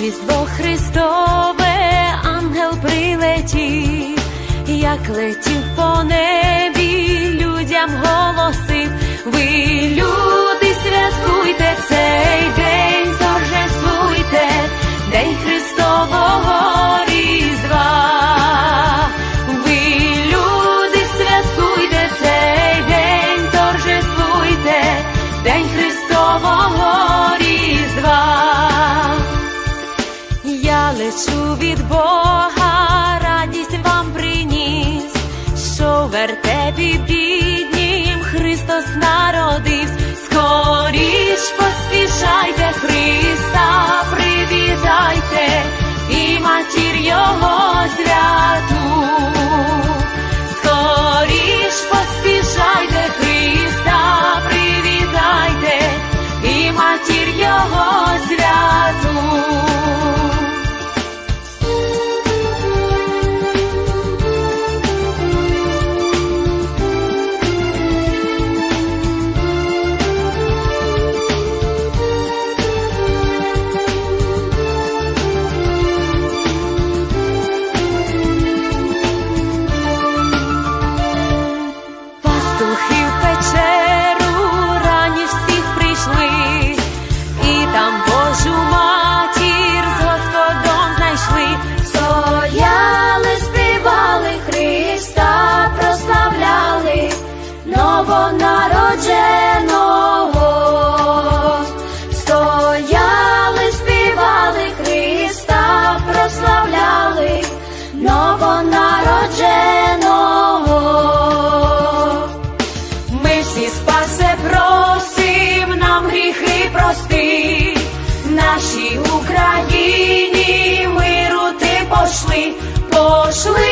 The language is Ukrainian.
Різдво Христове, ангел прилетів, як летів по небі. Я від Бога, радість вам приніс, що в вертепі біднім Христос народився. Скоріш поспішайте Христа, привітайте і матір Його святу. Новонародженого. Стояли, співали Христа, прославляли новонародженого. Ми всі спасе просим, нам гріхи прости, нашій Україні миру ти пошли, пошли